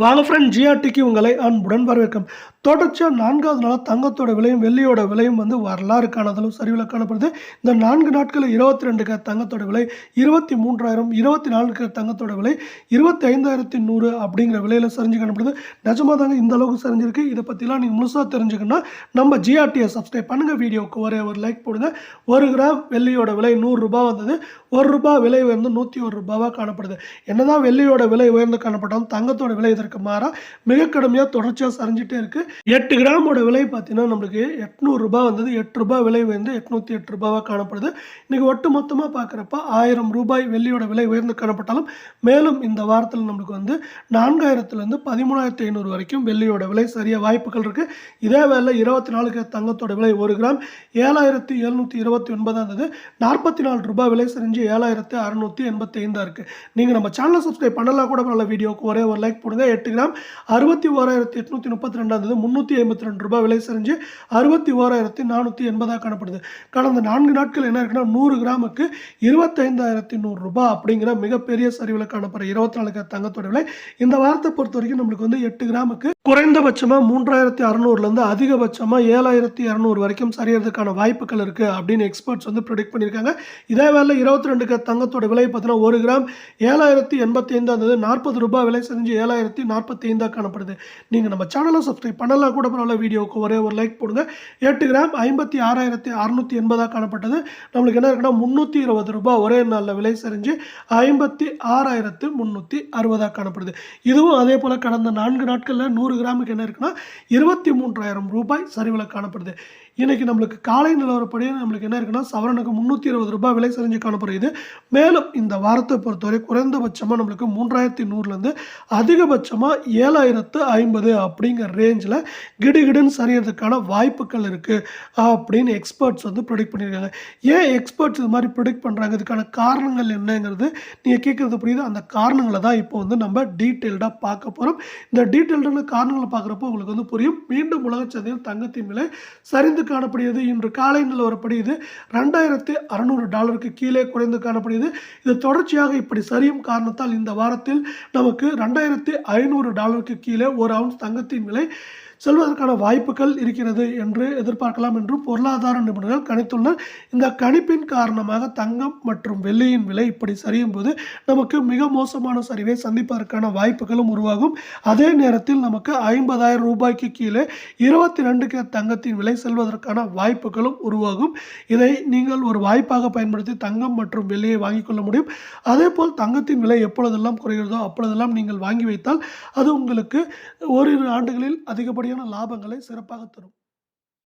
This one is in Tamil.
வானஃப்ரெண்ட் ஃப்ரெண்ட் ஜிஆர்டிக்கு உங்களை அன்புடன் வரவேற்கும். தொடர்ச்சியாக நான்காவது நாளாக தங்கத்தோட விலையும் வெள்ளியோட விலையும் வந்து வரலாறு காணாதளவு சரிவில் காணப்படுது. இந்த நான்கு நாட்களில் இருபத்தி ரெண்டு க தங்கத்தோட விலை இருபத்தி மூன்றாயிரம் இருபத்தி நாலுக்கு க தங்கத்தோட விலை இருபத்தி ஐந்தாயிரத்தி நூறு அப்படிங்கிற விலையில் சரிஞ்சு காணப்படுது. நிஜமாக தாங்க இந்த அளவுக்கு சரிஞ்சிருக்கு. இதை பற்றிலாம் நீங்கள் முழுசாக தெரிஞ்சுக்கணும்னா நம்ம ஜிஆர்டியை சப்ஸ்கிரைப் பண்ணுங்கள் வீடியோவுக்கு ஒரே ஒரு லைக் போடுங்க. ஒரு கிராம் வெள்ளியோட விலை நூறுரூபா வந்தது. ஒரு ரூபாய் விலை உயர்ந்து நூற்றி ஒரு ரூபாவாக காணப்படுது. என்னதான் வெள்ளியோட விலை உயர்ந்து காணப்பட்டாலும் தங்கத்தோட விலை இதற்கு மாறாக மிக கடுமையாக தொடர்ச்சியாக சரிஞ்சிட்டே இருக்குது எட்டு கிராமோட விலை பார்த்தீங்கன்னா நம்மளுக்கு எட்நூறுரூபா வந்தது. எட்டு ரூபாய் விலை உயர்ந்து எட்நூற்றி எட்டு ரூபாவாக காணப்படுது. இன்றைக்கி ஒட்டு மொத்தமாக பார்க்குறப்ப ஆயிரம் ரூபாய் வெள்ளியோட விலை உயர்ந்து காணப்பட்டாலும் மேலும் இந்த வாரத்தில் நம்மளுக்கு வந்து நான்காயிரத்துலேருந்து பதிமூணாயிரத்தி ஐநூறு வரைக்கும் வெள்ளியோட விலை சரியாக வாய்ப்புகள் இருக்குது இதே வேலை இருபத்தி நாலுக்கு தங்கத்தோட விலை ஒரு கிராம் ஏழாயிரத்தி எழுநூற்றி இருபத்தி ஒன்பதாக இருந்தது நாற்பத்தி நாலு ரூபாய் விலை செஞ்சு ஏழாயிரத்து அறுநூற்றி எண்பத்தைந்தாக இருக்குது நீங்கள் நம்ம சேனலை சப்ஸ்கிரைப் பண்ணலாம் கூட நல்ல வீடியோக்கு ஒரே ஒரு லைக் போடுங்க. எட்டு கிராம் அறுபத்தி ஓராயிரத்தி எட்நூற்றி முப்பத்தி ரெண்டாந்தது முந்நூற்றி ஐம்பத்தி ரெண்டு ரூபாய் விலை செஞ்சு அறுபத்தி ஓராயிரத்தி நானூற்றி எண்பதாக காணப்படுது. கடந்த நான்கு நாட்கள் என்ன இருக்குன்னா நூறு கிராமுக்கு இருபத்தைந்தாயிரத்தி நூறுரூபா அப்படிங்கிற மிகப்பெரிய சரிவில் காணப்படுற இருபத்தி நாலு கிராம் தங்கத்தோட விலை. இந்த வாரத்தை பொறுத்த வரைக்கும் நம்மளுக்கு வந்து எட்டு கிராமுக்கு குறைந்தபட்சமாக மூன்றாயிரத்தி அறநூறுலேருந்து அதிகபட்சமாக ஏழாயிரத்தி இரநூறு வரைக்கும் சரியறதுக்கான வாய்ப்புகள் இருக்குது அப்படின்னு எக்ஸ்பர்ட்ஸ் வந்து ப்ரொடிக்ட் பண்ணியிருக்காங்க. இதே வேலை இருபத்தி ரெண்டு கிராம் தங்கத்தோட விலை பார்த்தீங்கன்னா ஒரு கிராம் ஏழாயிரத்தி எண்பத்தி ஐந்தா இருந்தது நாற்பது ரூபாய் விலை செஞ்சு ஏழாயிரத்தி நாற்பத்தி ஐந்தாக காணப்படுது. நீங்கள் நம்ம சேனலை சப்ஸ்கிரைப் பண்ணலாம் கூட பரவாயில்ல வீடியோவுக்கு ஒரே ஒரு லைக் போடுங்க. எட்டு கிராம் ஐம்பத்தி ஆறாயிரத்தி அறுநூற்றி எண்பதாக காணப்பட்டது. நம்மளுக்கு என்ன இருக்குன்னா முந்நூற்றி இருபது ரூபாய் ஒரே நாளில் விலை செஞ்சு ஐம்பத்தி ஆறாயிரத்து முந்நூற்றி அறுபதாக காணப்படுது. இதுவும் அதே போல் கடந்த நான்கு நாட்களில் நூறு நூறு கிராமுக்கு என்ன இருக்குன்னா இருபத்தி மூன்றாயிரம் ரூபாய் சரிவில் காணப்படுது. இன்றைக்கி நம்மளுக்கு காலை நிலவரப்படி நம்மளுக்கு என்ன இருக்குன்னா சவரனுக்கு முந்நூற்றி இருபது ரூபாய் விலை சரிஞ்சு காணப்படுகிறது. மேலும் இந்த வாரத்தை பொறுத்தவரை குறைந்தபட்சமாக நம்மளுக்கு மூன்றாயிரத்தி நூறுலேருந்து அதிகபட்சமாக ஏழாயிரத்து ஐம்பது அப்படிங்கிற ரேஞ்சில் கிடுகிடுன்னு சரியறதுக்கான வாய்ப்புகள் இருக்குது அப்படின்னு எக்ஸ்பர்ட்ஸ் வந்து ப்ரொடிக்ட் பண்ணியிருக்காங்க. ஏன் எக்ஸ்பர்ட்ஸ் இது மாதிரி ப்ரொடிக்ட் பண்ணுறாங்க இதுக்கான காரணங்கள் என்னங்கிறது நீங்கள் கேட்குறது புரியுது. அந்த காரணங்களை தான் இப்போ வந்து நம்ம டீட்டெயில்டாக பார்க்க போகிறோம் இந்த டீட்டெயில்டான காரணம் காரணங்களை பார்க்குறப்போ உங்களுக்கு வந்து புரியும். மீண்டும் உலகச் சந்தையில் தங்கத்தின் விலை சரிந்து காணப்படுகிறது. இன்று காலை நிலவரப்படி இது ரெண்டாயிரத்தி அறநூறு டாலருக்கு கீழே குறைந்து காணப்படுகிறது. இது தொடர்ச்சியாக இப்படி சரியும் காரணத்தால் இந்த வாரத்தில் நமக்கு ரெண்டாயிரத்தி ஐநூறு டாலருக்கு கீழே ஒரு அவுன்ஸ் தங்கத்தின் விலை செல்வதற்கான வாய்ப்புகள் இருக்கிறது என்று எதிர்பார்க்கலாம் என்று பொருளாதார நிபுணர்கள் கணித்துள்ளனர். இந்த கணிப்பின் காரணமாக தங்கம் மற்றும் வெள்ளியின் விலை இப்படி சரியும் போது நமக்கு மிக மோசமான சரிவை சந்திப்பதற்கான வாய்ப்புகளும் உருவாகும். அதே நேரத்தில் நமக்கு ஐம்பதாயிரம் ரூபாய்க்கு கீழே இருபத்தி ரெண்டு கே தங்கத்தின் விலை செல்வதற்கான வாய்ப்புகளும் உருவாகும். இதை நீங்கள் ஒரு வாய்ப்பாக பயன்படுத்தி தங்கம் மற்றும் வெள்ளியை வாங்கிக் கொள்ள முடியும். அதே போல் தங்கத்தின் விலை எப்பொழுதெல்லாம் குறைகிறதோ அப்பொழுதெல்லாம் நீங்கள் வாங்கி வைத்தால் அது உங்களுக்கு ஓரிரு ஆண்டுகளில் மாதிரியான லாபங்களை சிறப்பாக தரும்.